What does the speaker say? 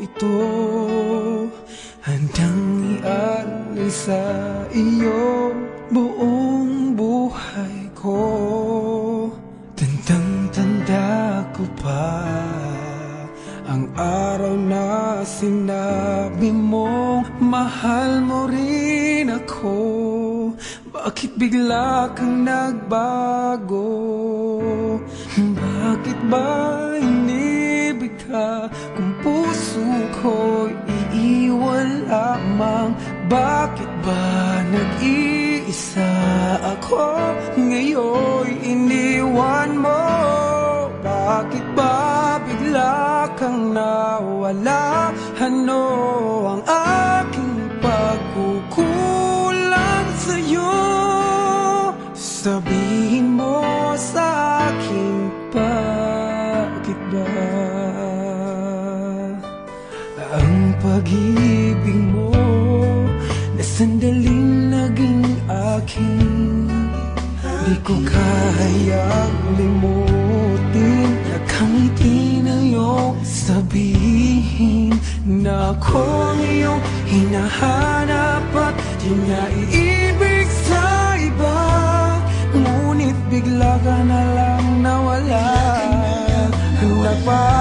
ito Handang ialay sa iyo buong buhay ko Tandang-tanda ko pa ang araw na sinabi mong mahal mo rin ako Bakit bigla kang nagbago? Bakit ba inibig ka? Kung ko iiwan lamang. Bakit ba nag-iisa ako Ngayon? Iniwan mo? Bakit ba bigla kang nawala? Ano ang Ang pag-ibig mo na sandaling naging akin. Di ko kayang limutin Nakangiti na iyong sabihin Na ako ang iyong hinahanap At di na iibig sa iba. Ngunit bigla ka na lang nawala. Nagpala